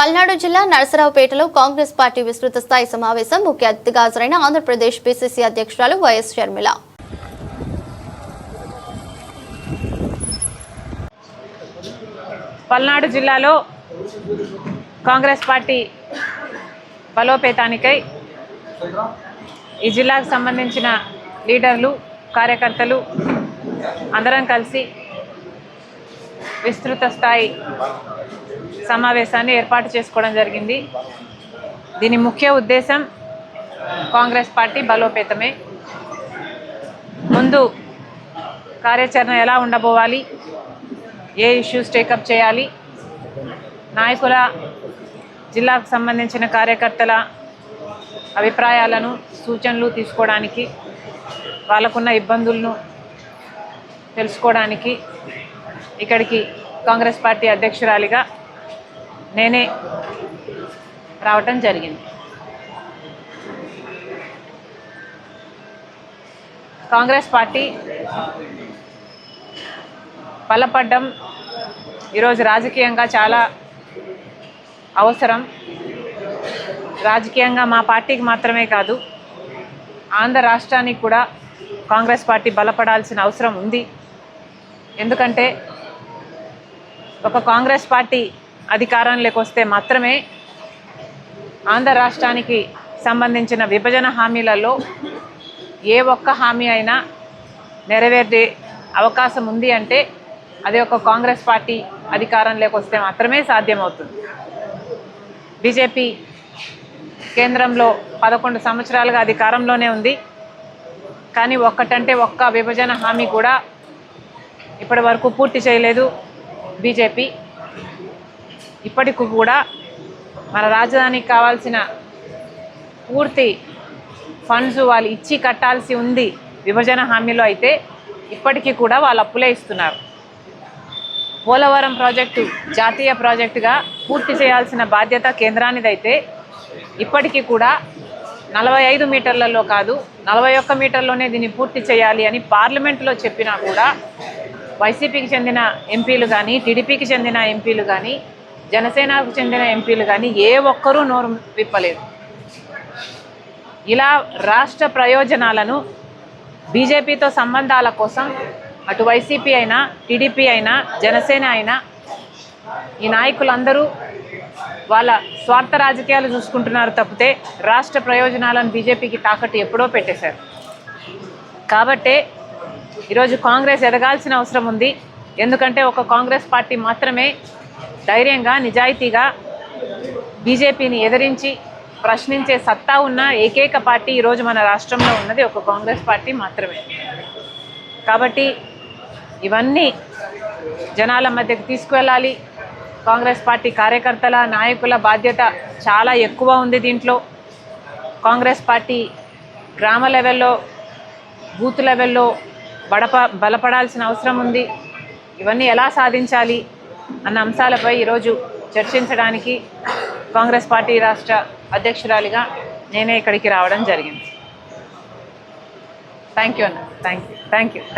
పల్నాడు జిల్లా నరసరావుపేటలో కాంగ్రెస్ పార్టీ విస్తృత స్థాయి సమావేశం ముఖ్య అతిథిగా హాజరైన ఆంధ్రప్రదేశ్ పిసిసి అధ్యక్షురాలు వైఎస్ షర్మిల. పల్నాడు జిల్లాలో కాంగ్రెస్ పార్టీ బలోపేతానికై ఈ జిల్లాకు సంబంధించిన లీడర్లు కార్యకర్తలు అందరం కలిసి విస్తృత స్థాయి సమావేశాన్ని ఏర్పాటు చేసుకోవడం జరిగింది. దీని ముఖ్య ఉద్దేశం కాంగ్రెస్ పార్టీ బలోపేతమే. ముందు కార్యాచరణ ఎలా ఉండబోవాలి? ఏ ఇష్యూస్ టేకప్ చేయాలి? నాయకుల జిల్లాకు సంబంధించిన కార్యకర్తల అభిప్రాయాలను సూచనలు తీసుకోవడానికి వాళ్ళకున్న ఇబ్బందులను తెలుసుకోవడానికి ఇక్కడికి కాంగ్రెస్ పార్టీ అధ్యక్షురాలిగా నేనే రావటం జరిగింది. కాంగ్రెస్ పార్టీ బలపడ్డం ఈరోజు రాజకీయంగా చాలా అవసరం. రాజకీయంగా మా పార్టీకి మాత్రమే కాదు ఆంధ్ర రాష్ట్రానికి కూడా కాంగ్రెస్ పార్టీ బలపడాల్సిన అవసరం ఉంది. ఎందుకంటే ఒక కాంగ్రెస్ పార్టీ అధికారంలోకి వస్తే మాత్రమే ఆంధ్ర రాష్ట్రానికి సంబంధించిన విభజన హామీలలో ఏ ఒక్క హామీ అయినా నెరవేరే అవకాశం ఉంది అంటే అది ఒక కాంగ్రెస్ పార్టీ అధికారంలోకి వస్తే మాత్రమే సాధ్యమవుతుంది. బీజేపీ కేంద్రంలో పదకొండు సంవత్సరాలుగా అధికారంలోనే ఉంది. కానీ ఒక్కటంటే ఒక్క విభజన హామీ కూడా ఇప్పటి వరకు పూర్తి చేయలేదు బీజేపీ. ఇప్పటికి కూడా మన రాజధానికి కావాల్సిన పూర్తి ఫండ్స్ వాళ్ళు ఇచ్చి కట్టాల్సి ఉంది. విభజన హామీలో అయితే ఇప్పటికీ కూడా వాళ్ళు అప్పులే ఇస్తున్నారు. పోలవరం ప్రాజెక్టు జాతీయ ప్రాజెక్టుగా పూర్తి చేయాల్సిన బాధ్యత కేంద్రానిదైతే ఇప్పటికీ కూడా నలభై ఐదు మీటర్లలో కాదు నలభై ఒక్క మీటర్లోనే దీన్ని పూర్తి చేయాలి అని పార్లమెంట్లో చెప్పినా కూడా వైసీపీకి చెందిన ఎంపీలు కానీ టీడీపీకి చెందిన ఎంపీలు కానీ జనసేనకు చెందిన ఎంపీలు కానీ ఏ ఒక్కరూ నోరు విప్పలేదు. ఇలా రాష్ట్ర ప్రయోజనాలను బీజేపీతో సంబంధాల కోసం అటు వైసీపీ అయినా టీడీపీ అయినా జనసేన అయినా ఈ నాయకులందరూ వాళ్ళ స్వార్థ రాజకీయాలు చూసుకుంటున్నారు తప్పితే రాష్ట్ర ప్రయోజనాలను బీజేపీకి తాకట్టు ఎప్పుడో పెట్టేశారు. కాబట్టే ఈరోజు కాంగ్రెస్ ఎదగాల్సిన అవసరం ఉంది. ఎందుకంటే ఒక కాంగ్రెస్ పార్టీ మాత్రమే ధైర్యంగా నిజాయితీగా బీజేపీని ఎదిరించి ప్రశ్నించే సత్తా ఉన్న ఏకైక పార్టీ ఈరోజు మన రాష్ట్రంలో ఉన్నది ఒక కాంగ్రెస్ పార్టీ మాత్రమే. కాబట్టి ఇవన్నీ జనాల మధ్యకు తీసుకువెళ్ళాలి. కాంగ్రెస్ పార్టీ కార్యకర్తల నాయకుల బాధ్యత చాలా ఎక్కువ ఉంది దీంట్లో. కాంగ్రెస్ పార్టీ గ్రామ లెవెల్లో బూత్ లెవెల్లో బడప బలపడాల్సిన అవసరం ఉంది. ఇవన్నీ ఎలా సాధించాలి అన్న అంశాలపై ఈరోజు చర్చించడానికి కాంగ్రెస్ పార్టీ రాష్ట్ర అధ్యక్షురాలిగా నేనే ఇక్కడికి రావడం జరిగింది. థ్యాంక్ యూ అన్న. Thank you thank you